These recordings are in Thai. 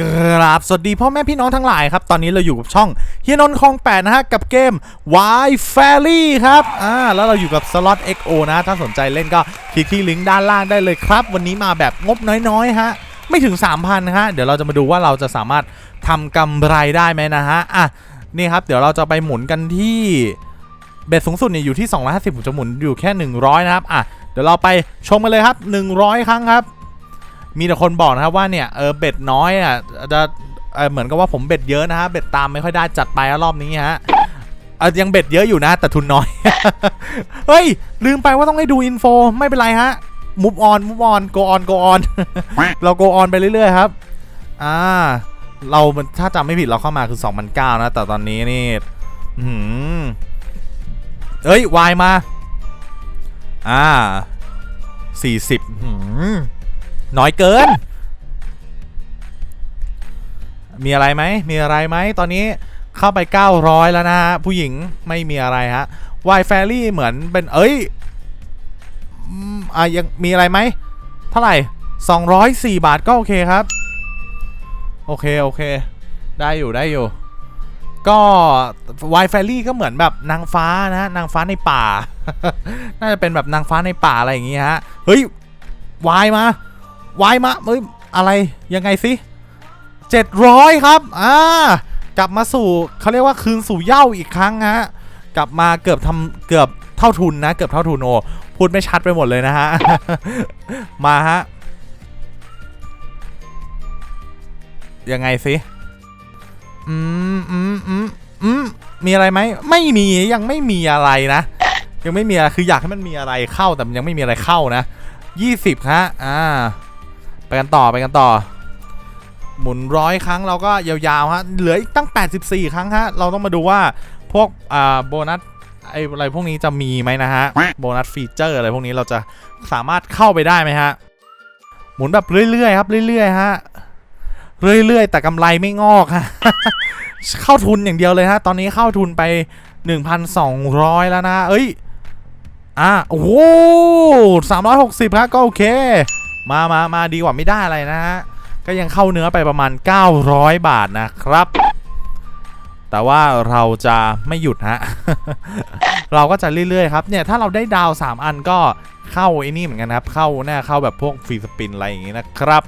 กราบสวัสดีพ่อแม่พี่น้องทั้งหลายครับ ตอนนี้เราอยู่กับช่องเฮียนนท์คลองแปดนะฮะ กับเกม Y f a i r y ครับ อ่า แล้วเราอยู่กับ Slot XO นะ ถ้าสนใจเล่นก็คลิกที่ลิงก์ด้านล่างได้เลยครับ วันนี้มาแบบงบน้อยๆ ฮะ ไม่ถึง 3,000นะฮะ เดี๋ยวเราจะมาดูว่าเราจะสามารถทำกำไรได้ไหมนะฮะ อะ นี่ครับ เดี๋ยวเราจะไปหมุนกันที่เบ็ดสูงสุดเนี่ยอยู่ที่ 250ผมจะหมุนอยู่แค่ 100 นะครับ อะ เดี๋ยวเราไปชมกันเลยครับ 100 ครั้งครับ มีแต่คนบอกนะครับว่าเนี่ยเออเบ็ดน้อยอะจะเเหมือนกับว่าผมเบ็ดเยอะนะฮะเบ็ดตามไม่ค่อยได้จัดไปรอบนี้ฮะยังเบ็ดเยอะอยู่นะ แต่ทุนน้อย เฮ้ย ลืมไปว่าต้องให้ดูอินโฟไม่เป็นไรฮะมุฟออนมุฟออนโกออนโกออนเราโกออนไปเรื่อยๆครับ อ่า เราถ้าจำไม่ผิดเราเข้ามาคือ2009นะ แต่ตอนนี้นี่หืมเอ้ยวายมา อ่า 40อื้อหือ น้อยเกิน มีอะไรไหมมีอะไรไหมตอนนี้เข้าไป 900 แล้วนะฮะผู้หญิงไม่มีอะไรฮะวายแฟรี่เหมือนเป็นเอ้ยอะยังมีอะไรไหมเท่าไหร่ 204 บาทก็โอเคครับ โอเค โอเค ได้อยู่ได้อยู่ ก็วายแฟรี่ก็เหมือนแบบนางฟ้านะฮะนางฟ้าในป่า น่าจะเป็นแบบนางฟ้าในป่าอะไรอย่างงี้ฮะ เฮ้ยวายมา วายมาเอ้ยอะไรยังไงสิ700 ครับ อ่า กลับมาสู่เขาเรียกว่าคืนสู่เย้าอีกครั้งฮะ กลับมาเกือบทำเกือบเท่าทุนนะ เกือบเท่าทุนโอ พูดไม่ชัดไปหมดเลยนะฮะ มาฮะ ยังไงสิ อืมอืมอืมอืมมีอะไรไหม ไม่มียังไม่มีอะไรนะ ยังไม่มีอะไรคืออยากให้มันมีอะไรเข้าแต่มันยังไม่มีอะไรเข้านะ20ฮะ อ่า ไปกันต่อไปกันต่อ หมุนร้อยครั้งเราก็ยาวๆฮะเหลืออีกตั้ง 84 ครั้งฮะเราต้องมาดูว่าพวกอ่าโบนัสไออะไรพวกนี้จะมีไหมนะฮะโบนัสฟีเจอร์อะไรพวกนี้เราจะสามารถเข้าไปได้ไหมฮะหมุนแบบเรื่อยๆครับเรื่อยๆฮะเรื่อยๆ แต่กำไรไม่งอกฮะเข้าทุนอย่างเดียวเลยฮะตอนนี้เข้าทุนไป 1,200 แล้วนะ เอ้ยอะโอ้โหสามร้อยหกสิบครับก็โอเค มามามาดีกว่าไม่ได้อะไรนะฮะ ก็ยังเข้าเนื้อไปประมาณ 900 บาทนะครับ แต่ว่าเราจะไม่หยุดฮะ เราก็จะเรื่อยๆครับ เนี่ยถ้าเราได้ดาว 3 อันก็เข้าไอ้นี่เหมือนกันครับ เข้าแน่เข้าแบบพวกฟรีสปินอะไรอย่างงี้นะครับ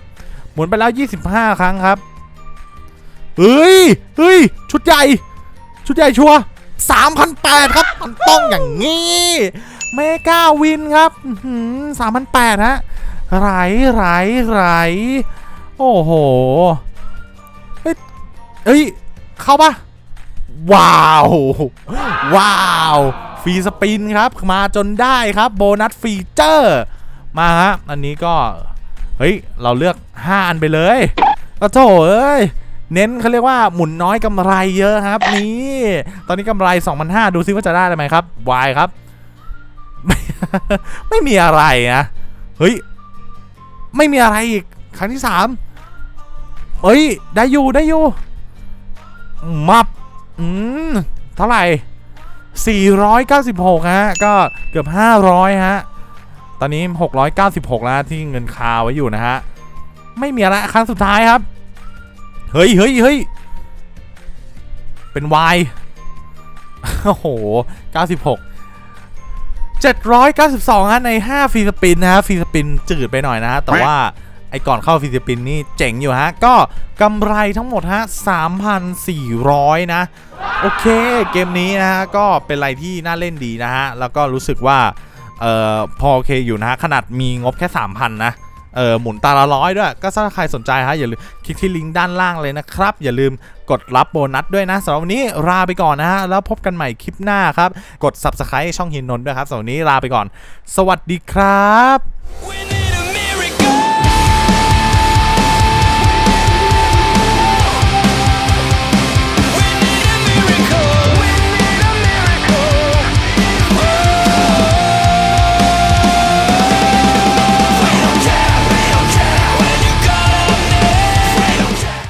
หมุนไปแล้ว 25 ครั้งครับเฮ้ยเฮ้ย ชุดใหญ่ ชุดใหญ่ชัว3,800ครับ มันต้องอย่างนี้ เมกาวินครับสามพันแปดฮะ ไหลไหลไหลโอ้โห เฮ้ยเฮ้ย เข้าปะว้าว ว้าว ฟรีสปินครับ มาจนได้ครับ โบนัสฟีเจอร์ มาฮะ อันนี้ก็ เฮ้ย เราเลือก 5 อันไปเลยโอ้โถเอ้ย เน้นเขาเรียกว่าหมุนน้อยกำไรเยอะครับ นี่ ตอนนี้กำไร 2,500 ดูซิว่าจะได้ไหมครับ Y ครับไม่ไม่มีอะไรนะ เฮ้ย ไม่มีอะไรอีกครั้งที่สามเฮ้ย ได้อยู่ได้อยู่ มับ อืม เท่าไหร่ 496 ฮะ ก็เกือบ 500 ฮะ ตอนนี้ 696 แล้วที่เงินคาไว้อยู่นะฮะ ไม่มีอะไรครั้งสุดท้ายครับ เฮ้ยเฮ้ยเฮ้ยเป็น Y โอ้โห 96 792ฮะใน 5 ฟรีสปินนะฮะฟรีสปินจืดไปหน่อยนะฮะแต่ว่าไอ้ก่อนเข้าฟรีสปินนี่เจ๋งอยู่ฮะ ก็กำไรทั้งหมดฮะ 3,400 นะ โอเคเกมนี้นะฮะ ก็เป็นอะไรที่น่าเล่นดีนะฮะ แล้วก็รู้สึกว่า เอ่อ พอโอเคอยู่นะฮะ ขนาดมีงบแค่ 3,000 นะ เออหมุนตาละร้อยด้วย ก็ถ้าใครสนใจฮะอย่าลืมคลิกที่ลิงก์ด้านล่างเลยนะครับ อย่าลืมกดรับโบนัสด้วยนะสำหรับวันนี้ลาไปก่อนนะฮะแล้วพบกันใหม่คลิปหน้าครับ กด subscribe ช่องฮินนนท์ด้วยครับสำหรับวันนี้ลาไปก่อน สวัสดีครับ When